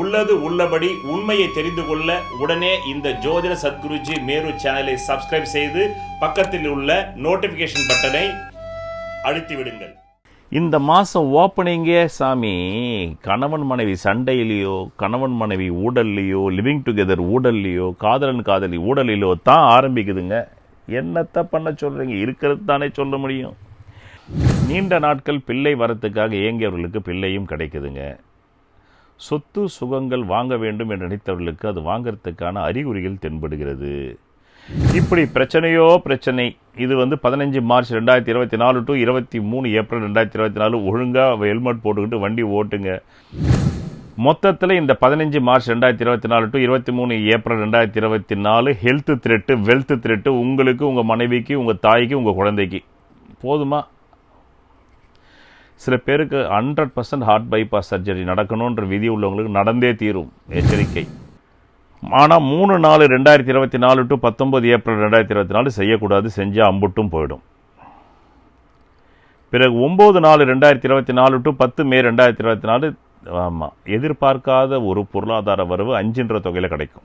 உள்ளது உள்ளபடி உண்மையை தெரிந்து கொள்ள உடனே இந்த ஜோதிட சத்குருஜி மேரு சேனலை சப்ஸ்கிரைப் செய்து பக்கத்தில் உள்ள நோட்டிபிகேஷன் பட்டனை அழுத்தி விடுங்கள் இந்த மாதம் ஓப்பனிங்கே சாமி கணவன் மனைவி சண்டையிலையோ கணவன் மனைவி ஊடல்லையோ லிவிங் டுகெதர் ஊடல்லையோ காதலன் காதலி ஊடலிலோ தான் ஆரம்பிக்குதுங்க. என்னத்தை பண்ண சொல்கிறீங்க இருக்கிறது தானே சொல்ல முடியும். நீண்ட நாட்கள் பிள்ளை வரத்துக்காக இயங்கியவர்களுக்கு பிள்ளையும் கிடைக்குதுங்க. சொத்து சுகங்கள் வாங்க வேண்டும் என்று நினைத்தவர்களுக்கு அது வாங்கறதுக்கான அறிகுறிகள் தென்படுகிறது. இப்படி பிரச்சனையோ பிரச்சனை இது வந்து பதினஞ்சு மார்ச் ரெண்டாயிரத்தி இருபத்தி நாலு டு இருபத்தி மூணு ஏப்ரல் ரெண்டாயிரத்தி இருபத்தி நாலு ஒழுங்காக ஹெல்மெட் போட்டுக்கிட்டு வண்டி ஓட்டுங்க. மொத்தத்தில் இந்த பதினஞ்சு மார்ச் ரெண்டாயிரத்தி இருபத்தி நாலு டு இருபத்தி மூணு ஏப்ரல் ரெண்டாயிரத்தி இருபத்தி நாலு ஹெல்த் த்ரெட்டு வெல்த் த்ரெட்டு உங்களுக்கு உங்கள் மனைவிக்கு உங்கள் தாய்க்கு உங்கள் குழந்தைக்கு. போதுமா? சில பேருக்கு hundred percent heart bypass surgery நடக்கணுன்ற விதி உள்ளவங்களுக்கு நடந்தே தீரும். எச்சரிக்கை. ஆனால் மூணு நாலு ரெண்டாயிரத்தி இருபத்தி நாலு டு பத்தொம்பது ஏப்ரல் ரெண்டாயிரத்தி இருபத்தி நாலு செய்யக்கூடாது செஞ்சால் அம்புட்டும் போயிடும். பிறகு ஒம்பது நாலு ரெண்டாயிரத்தி இருபத்தி நாலு டு பத்து மே ரெண்டாயிரத்தி இருபத்தி நாலு ஆமாம் எதிர்பார்க்காத ஒரு பொருளாதார வரவு அஞ்சுன்ற தொகையில் கிடைக்கும்.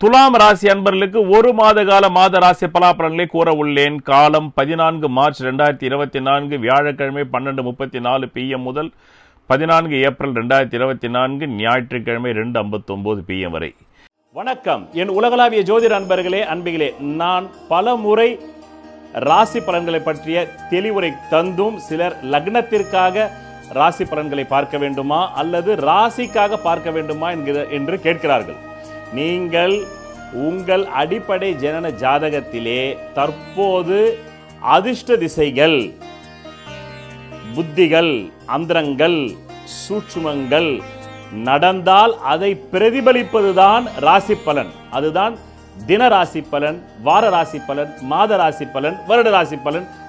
துலாம் ராசி அன்பர்களுக்கு ஒரு மாத கால மாத ராசி பலாபலன்களை கூற உள்ளேன். காலம் பதினான்கு மார்ச் ரெண்டாயிரத்தி இருபத்தி நான்கு வியாழக்கிழமை பன்னெண்டு முப்பத்தி நாலு பிஎம் முதல் பதினான்கு ஏப்ரல் ரெண்டாயிரத்தி இருபத்தி நான்கு ஞாயிற்றுக்கிழமை ரெண்டு ஐம்பத்தொம்போது பிஎம் வரை. வணக்கம். என் உலகளாவிய ஜோதிட அன்பர்களே அன்பிகளே நான் பல முறை ராசி பலன்களை பற்றிய தெளிவுரை தந்தும் சிலர் லக்னத்திற்காக ராசி பலன்களை பார்க்க வேண்டுமா அல்லது ராசிக்காக பார்க்க வேண்டுமா என்கிற என்று கேட்கிறார்கள். நீங்கள் உங்கள் அடிப்படை ஜனன ஜாதகத்திலே தற்போது அதிர்ஷ்ட திசைகள் புத்திகள் அந்தரங்கள் சூட்சுமங்கள் நடந்தால் அதை பிரதிபலிப்பதுதான் ராசி பலன் அதுதான் தின ராசி பலன் வார ராசி பலன் மாத ராசி பலன் வருட ராசி பலன்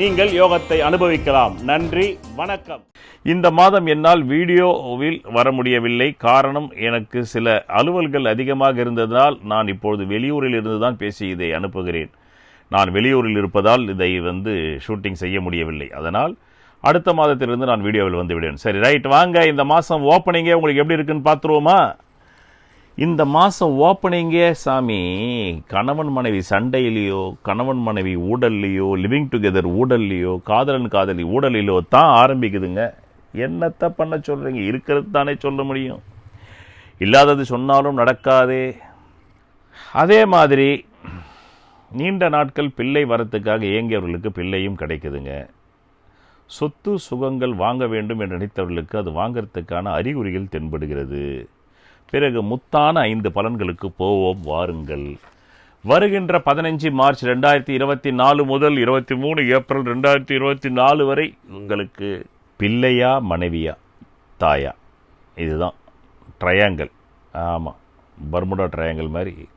நீங்கள் யோகத்தை அனுபவிக்கலாம். நன்றி வணக்கம். இந்த மாதம் என்னால் வீடியோவில் வர முடியவில்லை. காரணம் எனக்கு சில அலுவல்கள் அதிகமாக இருந்ததால் நான் இப்பொழுது வெளியூரில் இருந்து தான் பேசி இதை அனுப்புகிறேன். நான் வெளியூரில் இருப்பதால் இதை வந்து ஷூட்டிங் செய்ய முடியவில்லை. அதனால் அடுத்த மாதத்திலிருந்து நான் வீடியோவில் வந்து விடுவேன். சரி ரைட் வாங்க. இந்த மாதம் ஓப்பனிங்கே உங்களுக்கு எப்படி இருக்குன்னு பார்த்துருவோமா? இந்த மாதம் ஓப்பனிங்கே சாமி கணவன் மனைவி சண்டையிலையோ கணவன் மனைவி ஊடல்லையோ லிவிங் டுகெதர் ஊடல்லையோ காதலன் காதலி ஊடலிலோ தான் ஆரம்பிக்குதுங்க. என்னத்தை பண்ண சொல்கிறீங்க இருக்கிறது தானே சொல்ல முடியும். இல்லாதது சொன்னாலும் நடக்காதே. அதே மாதிரி நீண்ட நாட்கள் பிள்ளை வரத்துக்காக இயங்கியவர்களுக்கு பிள்ளையும் கிடைக்குதுங்க. சொத்து சுகங்கள் வாங்க வேண்டும் என்று நினைத்தவர்களுக்கு அது வாங்கிறதுக்கான அறிகுறிகள் தென்படுகிறது. பிறகு முத்தான ஐந்து பலன்களுக்கு போவோம் வாருங்கள். வருகின்ற பதினஞ்சு மார்ச் ரெண்டாயிரத்தி இருபத்தி நாலு முதல் இருபத்தி மூணு ஏப்ரல் ரெண்டாயிரத்தி இருபத்தி நாலு வரை உங்களுக்கு பிள்ளையா மனைவியா தாயா? இதுதான். ட்ரையாங்கிள் ஆமாம் பர்முடா ட்ரையாங்கிள் மாதிரி.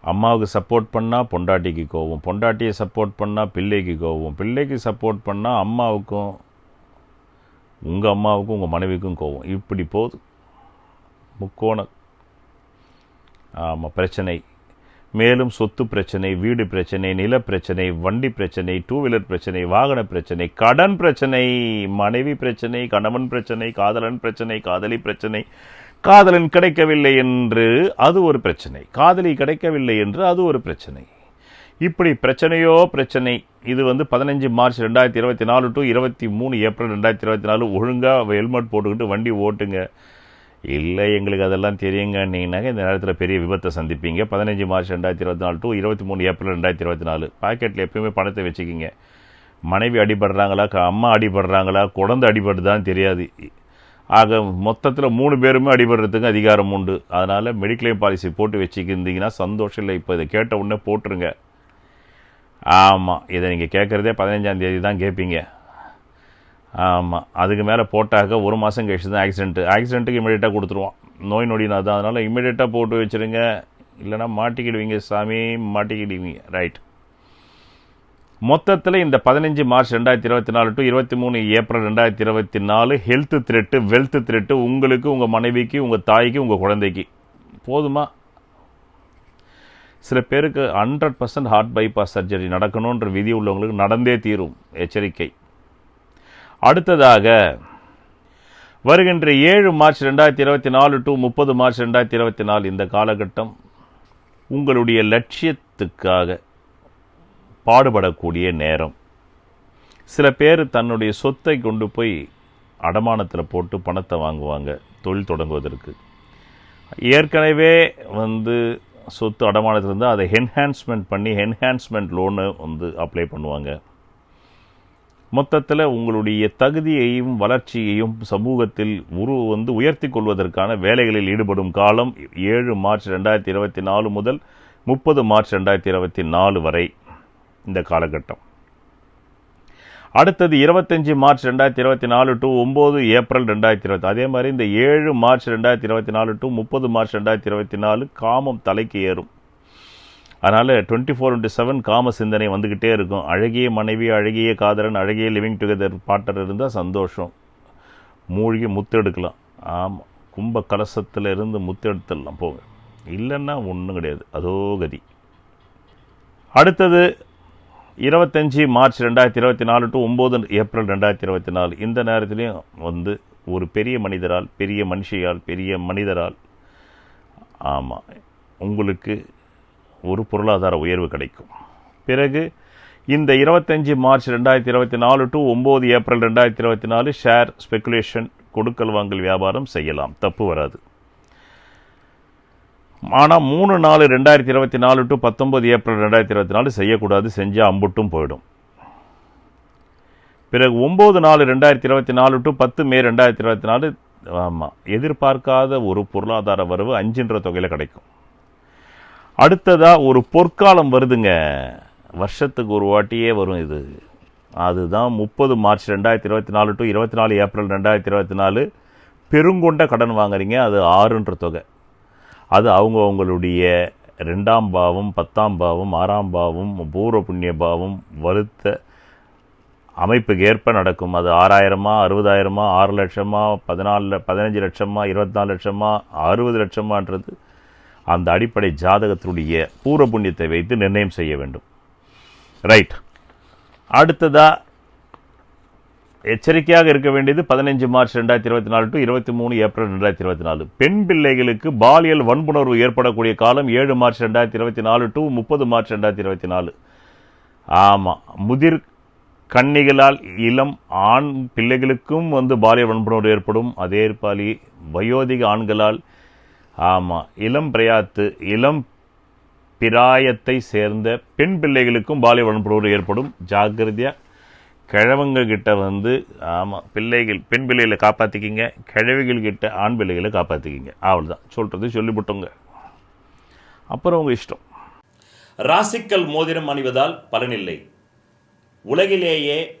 அம்மாவுக்கு சப்போர்ட் பண்ணால் பொண்டாட்டிக்கு கோவம் பொண்டாட்டியை சப்போர்ட் பண்ணால் பிள்ளைக்கு கோவம் பிள்ளைக்கு சப்போர்ட் பண்ணால் அம்மாவுக்கும் உங்கள் அம்மாவுக்கும் உங்கள் மனைவிக்கும் கோவம் இப்படி போகுது. முக்கோண. ஆமாம் பிரச்சனை. மேலும் சொத்து பிரச்சனை வீடு பிரச்சனை நில பிரச்சனை வண்டி பிரச்சனை டூ வீலர் பிரச்சனை வாகன பிரச்சனை கடன் பிரச்சனை மனைவி பிரச்சனை கணவன் பிரச்சனை காதலன் பிரச்சனை காதலி பிரச்சனை. காதலன் கிடைக்கவில்லை என்று அது ஒரு பிரச்சனை. காதலி கிடைக்கவில்லை என்று அது ஒரு பிரச்சனை. இப்படி பிரச்சனையோ பிரச்சனை இது வந்து பதினஞ்சு மார்ச் ரெண்டாயிரத்தி இருபத்தி நாலு டு இருபத்தி மூணு ஏப்ரல் ரெண்டாயிரத்தி இருபத்தி நாலு ஒழுங்காக ஹெல்மெட் போட்டுக்கிட்டு வண்டி ஓட்டுங்க. இல்லை எங்களுக்கு அதெல்லாம் தெரியுங்கன்னீங்கன்னாக்க இந்த நேரத்தில் பெரிய விபத்தை சந்திப்பீங்க. பதினஞ்சு மார்ச் ரெண்டாயிரத்தி இருபத்தி நாலு டு இருபத்தி மூணு ஏப்ரல் ரெண்டாயிரத்தி இருபத்தி நாலு. பாக்கெட்டில் எப்பயுமே பணத்தை வச்சுக்கிங்க. மனைவி அடிபடுறாங்களா க- அம்மா அடிபடுறாங்களா குழந்தை அடிபடுதான்னு தெரியாது. ஆக மொத்தத்தில் மூணு பேருமே அடிபடுறதுக்கு அதிகாரம் உண்டு. அதனால் மெடிக்ளைம் பாலிசி போட்டு வச்சுக்கிருந்தீங்கன்னா சந்தோஷம் இல்லை. இப்போ இதை கேட்ட உடனே போட்டுருங்க. ஆமாம் இதை நீங்கள் கேட்குறதே பதினஞ்சாம் தேதி தான் கேட்பீங்க. ஆமாம் அதுக்கு மேலே போட்டாக்க ஒரு மாதம் கழிச்சு தான் ஆக்சிடென்ட்டு ஆக்சிடென்ட்டுக்கு இமீடியட்டாக கொடுத்துருவான் நோய் நொடினா தான். அதனால் இமீடியட்டாக போட்டு வச்சுருங்க. இல்லைன்னா மாட்டிக்கிடுவீங்க சாமி மாட்டிக்கிடுவீங்க. ரைட் மொத்தத்தில் இந்த பதினஞ்சு மார்ச் ரெண்டாயிரத்தி இருபத்தி நாலு டு இருபத்தி மூணு ஏப்ரல் ரெண்டாயிரத்தி இருபத்தி நாலு ஹெல்த் த்ரெட்டு வெல்த் த்ரெட்டு உங்களுக்கு உங்கள் மனைவிக்கு உங்கள் தாய்க்கு உங்கள் குழந்தைக்கு. போதுமா? சில பேருக்கு hundred percent heart bypass surgery நடக்கணுன்ற விதி உள்ளவங்களுக்கு நடந்தே தீரும். எச்சரிக்கை. அடுத்ததாக வருகின்ற ஏழு மார்ச் ரெண்டாயிரத்தி இருபத்தி நாலு டு முப்பது மார்ச் ரெண்டாயிரத்தி இருபத்தி நாலு இந்த காலகட்டம் உங்களுடைய லட்சியத்துக்காக பாடுபடக்கூடிய நேரம். சில பேர் தன்னுடைய சொத்தை கொண்டு போய் அடமானத்தில் போட்டு பணத்தை வாங்குவாங்க தொழில் தொடங்குவதற்கு. ஏற்கனவே வந்து சொத்து அடமானத்தில் இருந்தால் அதை என்ஹான்ஸ்மெண்ட் பண்ணி என்ஹான்ஸ்மெண்ட் லோனு வந்து அப்ளை பண்ணுவாங்க. மொத்தத்தில் உங்களுடைய தகுதியையும் வளர்ச்சியையும் சமூகத்தில் உரு வந்து உயர்த்தி கொள்வதற்கான வேலைகளில் ஈடுபடும் காலம் ஏழு மார்ச் ரெண்டாயிரத்தி இருபத்தி நாலு முதல் முப்பது மார்ச் ரெண்டாயிரத்தி இருபத்தி நாலு வரை இந்த காலகட்டம். அடுத்தது இருபத்தஞ்சி மார்ச் ரெண்டாயிரத்தி இருபத்தி நாலு டு ஒம்பது ஏப்ரல் ரெண்டாயிரத்தி இருபத்தி அதே மாதிரி இந்த ஏழு மார்ச் ரெண்டாயிரத்தி இருபத்தி நாலு டு முப்பது மார்ச் ரெண்டாயிரத்தி இருபத்தி நாலு காமம் தலைக்கு ஏறும். அதனால் டுவெண்ட்டி ஃபோர் இன்ட்டு செவன் காம சிந்தனை வந்துக்கிட்டே இருக்கும். அழகிய மனைவி அழகிய காதலன் அழகிய லிவிங் டுகெதர் பாட்டர் இருந்தால் சந்தோஷம். மூழ்கி முத்தெடுக்கலாம். ஆமாம் கும்ப கலசத்தில் இருந்து முத்தெடுத்துடலாம் போங்க. இல்லைன்னா ஒன்றும் கிடையாது. அதோ கதி. அடுத்தது இருபத்தஞ்சி மார்ச் ரெண்டாயிரத்தி இருபத்தி நாலு டு ஒம்பது ஏப்ரல் ரெண்டாயிரத்தி இருபத்தி நாலு. இந்த நேரத்துலையும் வந்து ஒரு பெரிய மனிதரால் பெரிய மனுஷியால் பெரிய மனிதரால் ஆமாம் உங்களுக்கு ஒரு பொருளாதார உயர்வு கிடைக்கும். பிறகு இந்த இருபத்தஞ்சி மார்ச் ரெண்டாயிரத்தி இருபத்தி நாலு டு ஒம்பது ஏப்ரல் ரெண்டாயிரத்தி இருபத்தி நாலு ஷேர் ஸ்பெகுலேஷன் கொடுக்கல் வாங்கல் வியாபாரம் செய்யலாம். தப்பு வராது. ஆனால் மூணு நாலு ரெண்டாயிரத்தி இருபத்தி நாலு டு பத்தொம்பது ஏப்ரல் ரெண்டாயிரத்தி இருபத்தி நாலு செய்யக்கூடாது செஞ்சால் அம்புட்டும் போயிடும். பிறகு ஒம்பது நாலு ரெண்டாயிரத்தி இருபத்தி நாலு டு பத்து மே ரெண்டாயிரத்தி இருபத்தி நாலு ஆமாம் எதிர்பார்க்காத ஒரு பொருளாதார வரவு அஞ்சுன்ற தொகையில் கிடைக்கும். அடுத்ததாக ஒரு பொற்காலம் வருதுங்க. வருஷத்துக்கு ஒரு வாட்டியே வரும் இது. அதுதான் முப்பது மார்ச் ரெண்டாயிரத்தி இருபத்தி நாலு டு இருபத்தி நாலு ஏப்ரல் ரெண்டாயிரத்தி இருபத்தி நாலு பெருங்கொண்ட கடன் வாங்குறீங்க அது ஆறுன்ற தொகை. அது அவங்க அவங்களுடைய ரெண்டாம் பாவம் பத்தாம் பாவம் ஆறாம் பாவம் பூர்வ புண்ணிய பாவம் வலுத்த அமைப்புக்கு ஏற்ப நடக்கும். அது ஆறாயிரமா அறுபதாயிரமா ஆறு லட்சமா பதினாலு பதினஞ்சு லட்சமா இருபத்தி நாலு லட்சமா அறுபது லட்சமான்றது அந்த அடிப்படை ஜாதகத்தினுடைய பூர புண்ணியத்தை வைத்து நிர்ணயம் செய்ய வேண்டும். ரைட் அடுத்ததாக எச்சரிக்கையாக இருக்க வேண்டியது பதினஞ்சு மார்ச் ரெண்டாயிரத்தி இருபத்தி நாலு டு இருபத்தி மூணு ஏப்ரல் ரெண்டாயிரத்தி இருபத்தி நாலு. பெண் பிள்ளைகளுக்கு பாலியல் வன்புணர்வு ஏற்படக்கூடிய காலம் ஏழு மார்ச் ரெண்டாயிரத்தி இருபத்தி நாலு டு முப்பது மார்ச் ரெண்டாயிரத்தி இருபத்தி நாலு. ஆமாம் முதிர் கன்னிகளால் இளம் ஆண் பிள்ளைகளுக்கும் வந்து பாலியல் வன்புணர்வு ஏற்படும். அதே பாலி வயோதிக ஆண்களால் ஆமாம் இளம் பிரயாத்து இளம் பிராயத்தை சேர்ந்த பெண் பிள்ளைகளுக்கும் பாலியல் வன்புணர்வு ஏற்படும் ஜாக்கிரதையாக கிழவங்க கிட்ட வந்து ஆமாம் பிள்ளைகள் பெண் பிள்ளைகளை காப்பாற்றிக்கிங்க கிழவிகள் கிட்ட ஆண் பிள்ளைகளை காப்பாற்றிக்கிங்க அவ்வளோதான் சொல்கிறது சொல்லிவிட்டோங்க அப்புறம் உங்கள் இஷ்டம். ராசிக்கல் மோதிரம் அணிவதால் பலனில்லை. உலகிலேயே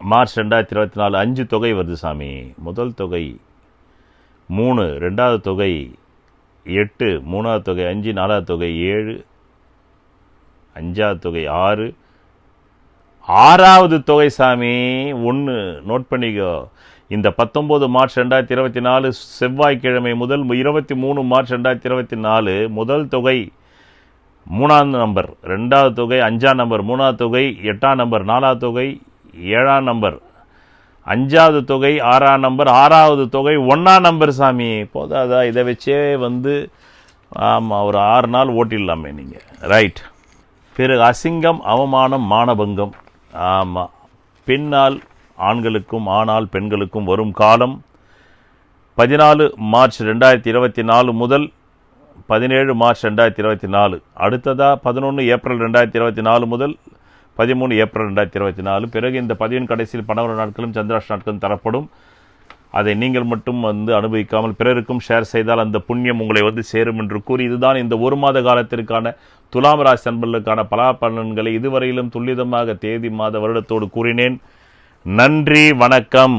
மார்ச் ரெண்டாயிரத்தி இருபத்தி நாலு அஞ்சு தொகை வருது சாமி. முதல் தொகை மூணு ரெண்டாவது தொகை எட்டு மூணாவது தொகை அஞ்சு நாலாவது தொகை ஏழு அஞ்சாவது தொகை ஆறு. ஆறாவது தொகை சாமி ஒன்று நோட் பண்ணிக்கோ. இந்த பத்தொம்போது மார்ச் ரெண்டாயிரத்தி இருபத்தி நாலு செவ்வாய்க்கிழமை முதல் இருபத்தி மூணு மார்ச் ரெண்டாயிரத்தி இருபத்தி நாலு முதல் தொகை மூணாவது நம்பர் ரெண்டாவது தொகை அஞ்சாம் நம்பர் மூணாவது தொகை எட்டாம் நம்பர் நாலாவது தொகை ஏழாம் நம்பர். அஞ்சாவது தொகை ஆறாம் நம்பர். ஆறாவது தொகை ஒன்றாம் நம்பர் சாமி. போதாதா? இதை வச்சே வந்து ஆமாம் ஒரு ஆறு நாள் ஓட்டிடலாமே நீங்கள் ரைட் பிறகு அசிங்கம் அவமானம் மானபங்கம். ஆமாம் பின்னால் ஆண்களுக்கும் ஆனால் பெண்களுக்கும் வரும் காலம். பதினாலு மார்ச் ரெண்டாயிரத்தி இருபத்தி நாலு முதல் பதினேழு மார்ச் ரெண்டாயிரத்தி இருபத்தி நாலு. அடுத்ததா பதினொன்று ஏப்ரல் ரெண்டாயிரத்தி இருபத்தி நாலு முதல் பதிமூணு ஏப்ரல் ரெண்டாயிரத்தி இருபத்தி நாலு. பிறகு இந்த பதிவின் கடைசியில் பணவர நாட்களும் சந்திராஷ் நாட்களும் தரப்படும். அதை நீங்கள் மட்டும் வந்து அனுபவிக்காமல் பிறருக்கும் ஷேர் செய்தால் அந்த புண்ணியம் உங்களை வந்து சேரும் என்று கூறி இதுதான் இந்த ஒரு மாத காலத்திற்கான துலாம் ராசி அன்பர்களுக்கான பலாபலன்களை இதுவரையிலும் துல்லிதமாக தேதி மாத வருடத்தோடு கூறினேன். நன்றி வணக்கம்.